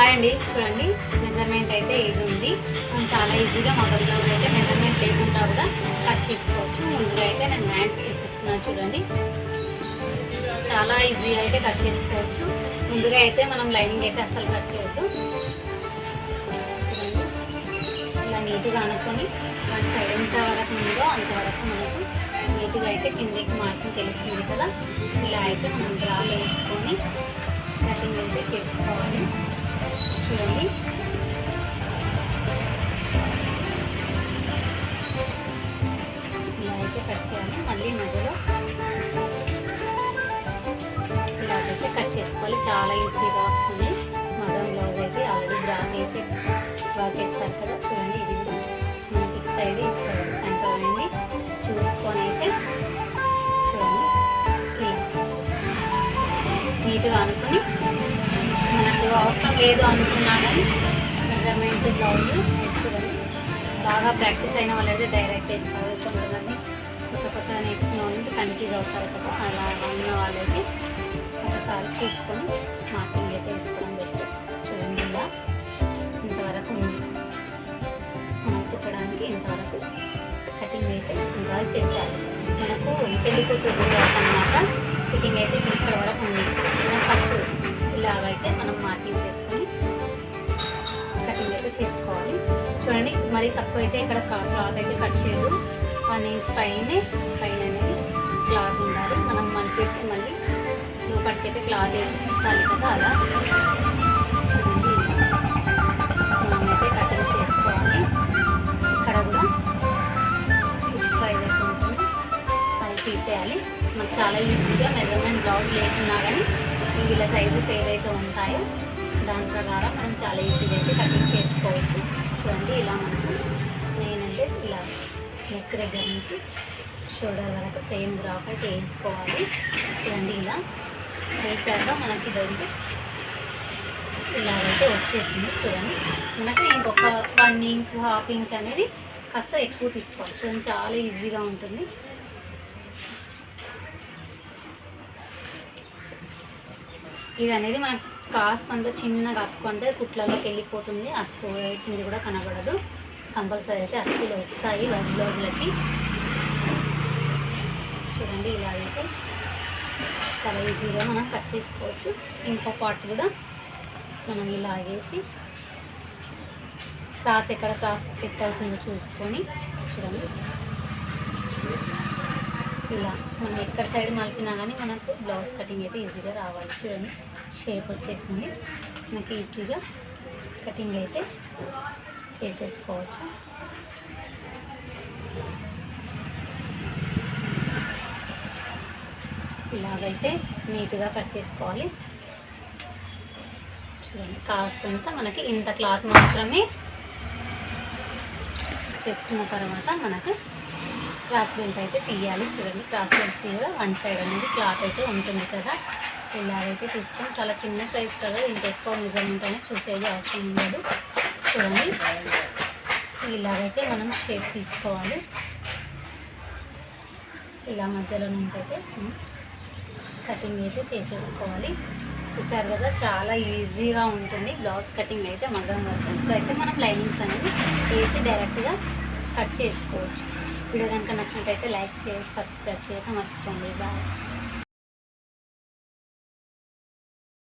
Hi అండి. చూడండి measurement అయితే ఇది ఉంది. మనం చాలా ఈజీగా మొదటి బ్లౌజ్ అయితే మెజర్మెంట్ లేకుండా కూడా కట్ చేసుకోవచ్చు. ముందుగా అయితే నేను హ్యాండ్స్ తీసేస్తున్నాను చూడండి. చాలా ఈజీగా అయితే కట్ చేసుకోవచ్చు. ముందుగా అయితే మనం లైనింగ్ అయితే అస్సలు కట్ చేయొద్దు. ఇలా నీట్గా అనుకొని వన్ సైడ్ ఎంత వరకు ఉందో అంతవరకు మనకు నీట్గా అయితే కిందకి మార్కింగ్ తెలుస్తుంది కదా. ఇలా అయితే మనం డ్రా చూడండి ఇలా అయితే కట్ చేయాలి. మళ్ళీ మధ్యలో ఇలాగైతే కట్ చేసుకోవాలి. చాలా ఈజీగా వస్తుంది. మగం బ్లౌజ్ అయితే ఆల్రెడీ డ్రా వేసి డ్రా చేస్తారు కదా. చూడండి ఇది ఇటు సైడ్ ఇటు సైడ్ సెంటర్ అయింది. చూసుకొని అయితే చూడండి. నీట్గా అనుకుని అవసరం లేదు అనుకున్నాను. కానీ మెజర్మెంట్ బ్లౌజ్. చూడండి బాగా ప్రాక్టీస్ అయిన వాళ్ళైతే డైరెక్ట్ వేస్తారు కొంతమంది కొత్త కొత్తగా నేర్చుకున్న వాళ్ళు కన్ఫ్యూజ్ అవుతారు కదా. అలా ఉన్న వాళ్ళైతే ఒకసారి చూసుకొని మార్కింగ్ అయితే వేసుకోవడం బెస్ట్. చూడండి ఇలా. ఇంతవరకు ఉంది. మనం కుట్టడానికి ఇంతవరకు కటింగ్ అయితే ఇంకా చేశారు. మనకు పెళ్ళి కూతురు అనమాట ఫిట్టింగ్ అయితే ఇక్కడ వరకు ఉంది. తక్కువ అయితే ఇక్కడ క్లాత్ అయితే కట్ చేయదు వన్ ఇంచ్ పైన పైన అనేది క్లాత్ ఉండాలి. మనం మలిపేసి మళ్ళీ లోపలికైతే క్లాత్ వేసి కుట్టాలి కదా అలా. చూడండి మనమైతే కటింగ్ చేసుకోవాలి. ఇక్కడ కూడా ఎక్స్ట్రా అది తీసేయాలి. మనకు చాలా ఈజీగా మెజర్మెంట్ బ్లౌజ్ లేకున్నా కానీ వీళ్ళ సైజెస్ ఏవైతే ఉంటాయో దాని ప్రకారం మనం చాలా ఈజీగా అయితే కటింగ్ చేసుకోవచ్చు. చూడండి ఇలా మనకు మెయిన్ అంటే ఇలా నెక్ దగ్గర నుంచి షోల్డర్ వరకు సేమ్ బ్రాక్ అయితే వేసుకోవాలి. చూడండి ఇలా వేసాక మనకి ఇదంతా ఇలాగైతే వచ్చేసింది చూడండి. మనకు ఇంకొక వన్ ఇంచ్ హాఫ్ ఇంచ్ అనేది కాస్త ఎక్కువ తీసుకోవాలి. చూడండి చాలా ఈజీగా ఉంటుంది. ఇది అనేది మనకు కాస్త అంతా చిన్నగా అతుకుంటే కుట్లలోకి వెళ్ళిపోతుంది. అతుకు వేసింది కూడా కనబడదు. కంపల్సరీ అయితే అతుకులు వస్తాయి వరి బ్లౌజులకి చూడండి ఇలా అయితే. చాలా ఈజీగా మనం కట్ చేసుకోవచ్చు. ఇంకో పార్ట్ కూడా మనం ఇలా వేసి క్రాస్ ఎక్కడ క్రాస్ సెట్ అవుతుందో చూసుకొని చూడండి. ఇలా మనం ఎక్కడ సైడ్ మలిపినా కానీ మనకు బ్లౌజ్ కటింగ్ అయితే ఈజీగా రావాలి. చూడండి. షేప్ వచ్చేసింది. మనకి ఈజీగా కటింగ్ అయితే చేసేసుకోవచ్చు. ఇలాగైతే నీట్గా కట్ చేసుకోవాలి. చూడండి కాస్తంత మనకి ఇంత క్లాత్ మాత్రమే చేసుకున్న తర్వాత మనకు క్రాస్ బెల్ట్ అయితే తీయాలి. చూడండి క్రాస్ బెల్ట్ కూడా వన్ సైడ్ అనేది క్లాత్ అయితే ఉంటుంది కదా. ఇలాగైతే తీసుకొని చాలా చిన్న సైజ్ కదా ఇంత ఎక్కువ మెజర్మెంట్ అనేది చూసేది అవసరం ఉండదు చూడండి. ఇలాగైతే మనం షేప్ తీసుకోవాలి. ఇలా మధ్యలో నుంచి అయితే కటింగ్ అయితే చేసేసుకోవాలి. చూసారు కదా చాలా ఈజీగా ఉంటుంది బ్లౌజ్ కటింగ్ అయితే మగం వరకు. ఇప్పుడైతే మనం లైనింగ్స్ అనేది వేసి డైరెక్ట్గా కట్ చేసుకోవచ్చు. వీడియో కనుక నచ్చినట్టయితే లైక్ చేసి సబ్స్క్రైబ్ చేయక మర్చిపోండి. బాయ్.